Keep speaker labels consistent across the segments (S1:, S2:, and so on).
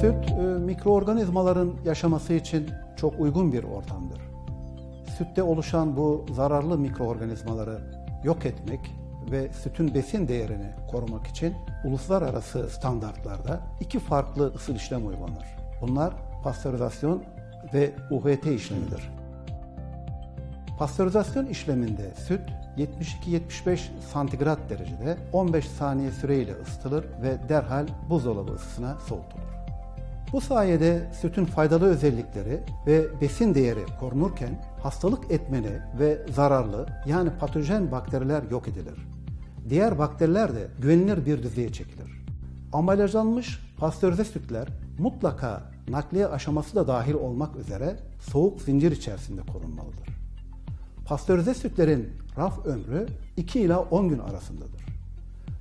S1: Süt, e, mikroorganizmaların yaşaması için çok uygun bir ortamdır. Sütte oluşan bu zararlı mikroorganizmaları yok etmek ve sütün besin değerini korumak için uluslararası standartlarda iki farklı ısıl işlem uygulanır. Bunlar pastörizasyon ve UHT işlemidir. Pastörizasyon işleminde süt 72-75 santigrat derecede 15 saniye süreyle ısıtılır ve derhal buzdolabı ısısına soğutulur. Bu sayede sütün faydalı özellikleri ve besin değeri korunurken hastalık etmeni ve zararlı yani patojen bakteriler yok edilir. Diğer bakteriler de güvenilir bir düzeye çekilir. Ambalajlanmış pastörize sütler mutlaka nakliye aşaması da dahil olmak üzere soğuk zincir içerisinde korunmalıdır. Pastörize sütlerin raf ömrü 2 ila 10 gün arasındadır.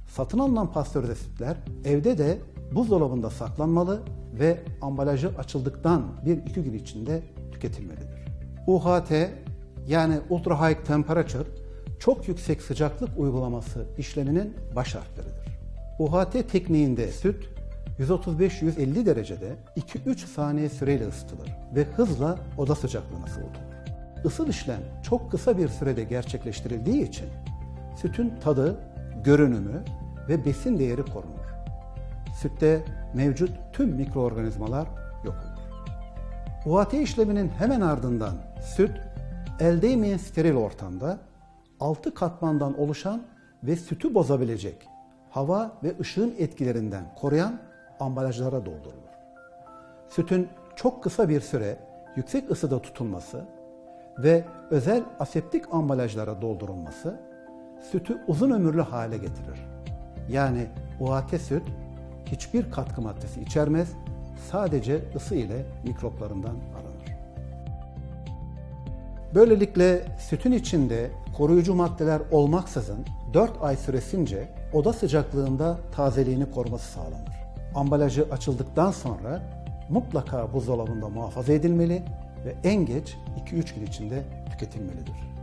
S1: Satın alınan pastörize sütler evde de buzdolabında saklanmalı ve ambalajı açıldıktan 1-2 gün içinde tüketilmelidir. UHT yani Ultra High Temperature çok yüksek sıcaklık uygulaması işleminin baş harfleridir. UHT tekniğinde süt 135-150 derecede 2-3 saniye süreyle ısıtılır ve hızla oda sıcaklığına soğutulur. Isıl işlem çok kısa bir sürede gerçekleştirildiği için sütün tadı, görünümü ve besin değeri korunur. Sütte mevcut tüm mikroorganizmalar yok olur. UHT işleminin hemen ardından süt, el değmeyen steril ortamda 6 katmandan oluşan ve sütü bozabilecek hava ve ışığın etkilerinden koruyan ambalajlara doldurulur. Sütün çok kısa bir süre yüksek ısıda tutulması ve özel aseptik ambalajlara doldurulması sütü uzun ömürlü hale getirir. Yani UHT süt hiçbir katkı maddesi içermez, sadece ısı ile mikroplarından aranır. Böylelikle sütün içinde koruyucu maddeler olmaksızın 4 ay süresince oda sıcaklığında tazeliğini koruması sağlanır. Ambalajı açıldıktan sonra mutlaka buzdolabında muhafaza edilmeli ve en geç 2-3 gün içinde tüketilmelidir.